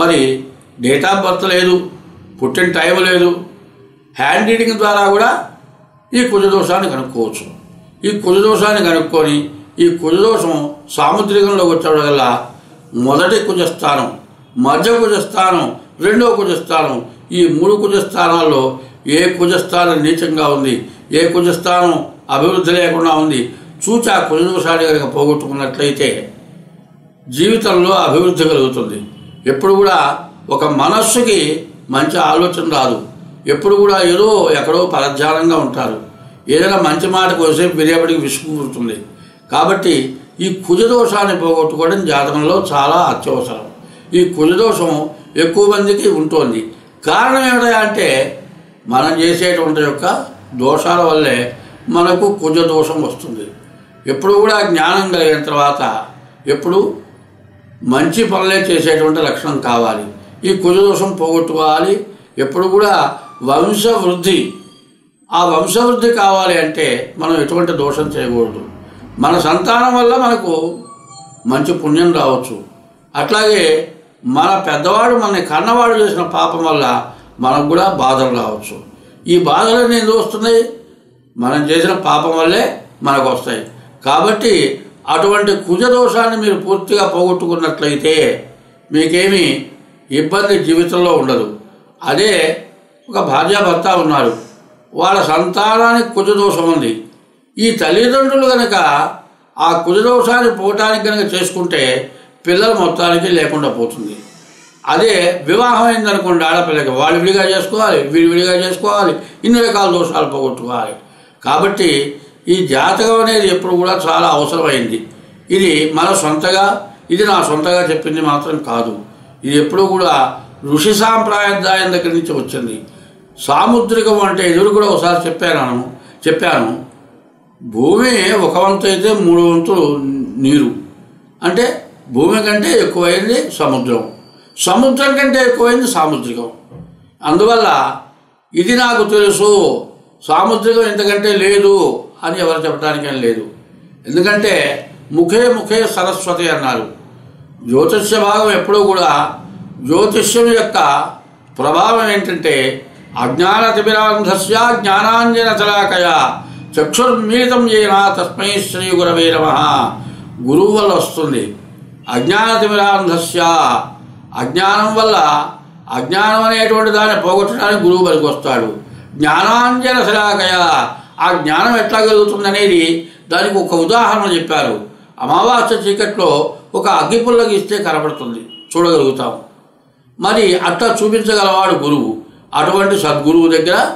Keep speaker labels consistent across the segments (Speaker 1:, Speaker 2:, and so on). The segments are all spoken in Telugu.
Speaker 1: మరి డేట్ ఆఫ్ బర్త్ లేదు పుట్టిన టైం లేదు. హ్యాండ్ రీడింగ్ ద్వారా కూడా ఈ కుజదోషాన్ని కనుక్కోవచ్చు. ఈ కుజదోషాన్ని కనుక్కొని ఈ కుజదోషం సాముద్రికంలోకి వచ్చేవల్ల మొదటి కుజస్థానం మధ్య కుజస్థానం రెండో కుజస్థానం ఈ మూడు కుజస్థానాల్లో ఏ కుజస్థానం నీచంగా ఉంది ఏ కుజస్థానం అభివృద్ధి లేకుండా ఉంది చూచి ఆ కుజదోషాన్ని కనుక పోగొట్టుకున్నట్లయితే జీవితంలో అభివృద్ధి కలుగుతుంది. ఎప్పుడు కూడా ఒక మనస్సుకి మంచి ఆలోచన రాదు. ఎప్పుడు కూడా ఏదో ఎక్కడో పరధ్యానంగా ఉంటారు. ఏదైనా మంచి మాట కోసేపు వినేపటికి విసుగుతుంది కాబట్టి ఈ కుజదోషాన్ని పోగొట్టుకోవడం జాతకంలో చాలా అత్యవసరం. ఈ కుజదోషం ఎక్కువ మందికి ఉంటుంది. కారణం ఏమిటా అంటే మనం చేసేటువంటి యొక్క దోషాల వల్లే మనకు కుజదోషం వస్తుంది. ఎప్పుడు కూడా జ్ఞానం కలిగిన తర్వాత ఎప్పుడు మంచి పనులే చేసేటువంటి లక్షణం కావాలి. ఈ కుజదోషం పోగొట్టుకోవాలి. ఎప్పుడు కూడా వంశవృద్ధి. ఆ వంశవృద్ధి కావాలి అంటే మనం ఎటువంటి దోషం చేయకూడదు. మన సంతానం వల్ల మనకు మంచి పుణ్యం రావచ్చు. అట్లాగే మన పెద్దవాడు మన కన్నవాడు చేసిన పాపం వల్ల మనకు కూడా బాధలు రావచ్చు. ఈ బాధలన్నీ ఎందుకు వస్తున్నాయి? మనం చేసిన పాపం వల్లే మనకు వస్తాయి. కాబట్టి అటువంటి కుజదోషాన్ని మీరు పూర్తిగా పోగొట్టుకున్నట్లయితే మీకేమీ ఇబ్బంది జీవితంలో ఉండదు. అదే ఒక భార్యాభర్త ఉన్నారు. వాళ్ళ సంతానానికి కుజదోషం ఉంది. ఈ తల్లిదండ్రులు కనుక ఆ కుజదోషాన్ని పోవటానికి కనుక చేసుకుంటే పిల్లల మొత్తానికి లేకుండా పోతుంది. అదే వివాహం అయిందనుకోండి ఆడపిల్లకి వాళ్ళు విడిగా చేసుకోవాలి వీడు విడిగా చేసుకోవాలి ఇన్ని రకాల దోషాలు పోగొట్టుకోవాలి. కాబట్టి ఈ జాతకం అనేది ఎప్పుడు కూడా చాలా అవసరమైంది. ఇది మన సొంతగా ఇది నా సొంతగా చెప్పింది మాత్రం కాదు. ఇది ఎప్పుడు కూడా ఋషి సాంప్రదాయం దగ్గర నుంచి వచ్చింది. సాముద్రికం అంటే ఎదురు కూడా ఒకసారి చెప్పాను చెప్పాను. భూమి ఒక వంతు అయితే మూడు వంతులు నీరు. అంటే భూమి కంటే ఎక్కువైంది సముద్రం. సముద్రం కంటే ఎక్కువైంది సాముద్రికం. అందువల్ల ఇది నాకు తెలుసు సాముద్రికం ఎందుకంటే లేదు అని ఎవరు చెప్పడానికేం లేదు. ఎందుకంటే ముఖే ముఖే సరస్వతి అన్నారు. జ్యోతిష్య భాగం ఎప్పుడూ కూడా జ్యోతిష్యం యొక్క ప్రభావం ఏంటంటే అజ్ఞానతిమిరాంధస్య జ్ఞానాంజన తలాకయ చక్షుర్మీతం ఏనా తస్మై శ్రీ గురవే నమ. గురువు వల్ల వస్తుంది. అజ్ఞానతిమిరాంధస్య అజ్ఞానం వల్ల అజ్ఞానం అనేటువంటి దాన్ని పోగొట్టడానికి గురువు పనికి వస్తాడు. జ్ఞానాంజన శలాకయ ఆ జ్ఞానం ఎట్లా కలుగుతుందనేది దానికి ఒక ఉదాహరణ చెప్పారు. అమావాస్య చీకట్లో ఒక అగ్గిపుల్లకి ఇస్తే కనపడుతుంది. చూడగలుగుతాం. మరి అట్లా చూపించగలవాడు గురువు. అటువంటి సద్గురువు దగ్గర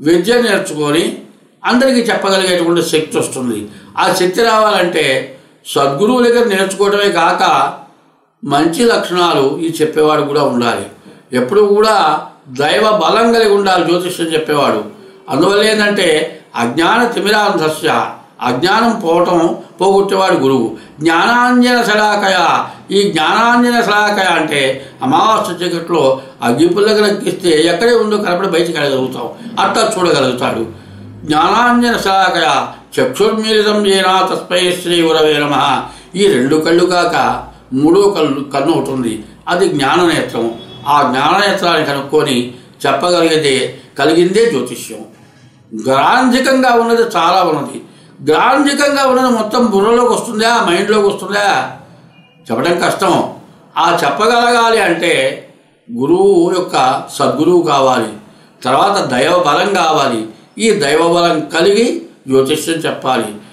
Speaker 1: విద్య నేర్చుకొని అందరికీ చెప్పగలిగేటువంటి శక్తి వస్తుంది. ఆ శక్తి రావాలంటే సద్గురువు దగ్గర నేర్చుకోవడమే కాక మంచి లక్షణాలు ఈ చెప్పేవాడు కూడా ఉండాలి. ఎప్పుడు కూడా దైవ బలం కలిగి ఉండాలి జ్యోతిష్యం చెప్పేవాడు. అందువల్ల ఏంటంటే అజ్ఞాన తిమిరాంధస్య అజ్ఞానం పోవటం పోగొట్టేవాడు గురువు. జ్ఞానాంజన శలాకయ ఈ జ్ఞానాంజన శలాకయ అంటే అమావాస్య చీకట్లో అగ్గిపుల్లకి నక్కిస్తే ఎక్కడే ఉందో కనపడి బయటికి వెళ్ళగలుగుతాం అట్లా చూడగలుగుతాడు. జ్ఞానాంజన శలాకయ చక్షుర్మీలితం ఏనా తస్మై శ్రీ ఉరవే నమ. ఈ రెండు కళ్ళు కాక మూడో కళ్ళు కన్ను ఒకటి ఉంది. అది జ్ఞాననేత్రం ఆ జ్ఞాననేత్రాన్ని కనుక్కొని చెప్పగలిగితే కలిగిందే జ్యోతిష్యం. గ్రాంధికంగా ఉన్నది చాలా ఉన్నది. గ్రాంధికంగా ఉన్నది మొత్తం బుర్రలోకి వస్తుందా? మైండ్లోకి వస్తుందా? చెప్పడం కష్టం. ఆ చెప్పగలగాలి అంటే గురువు యొక్క సద్గురువు కావాలి. తర్వాత దైవ బలం కావాలి. ఈ దైవ బలం కలిగి జ్యోతిష్యం చెప్పాలి.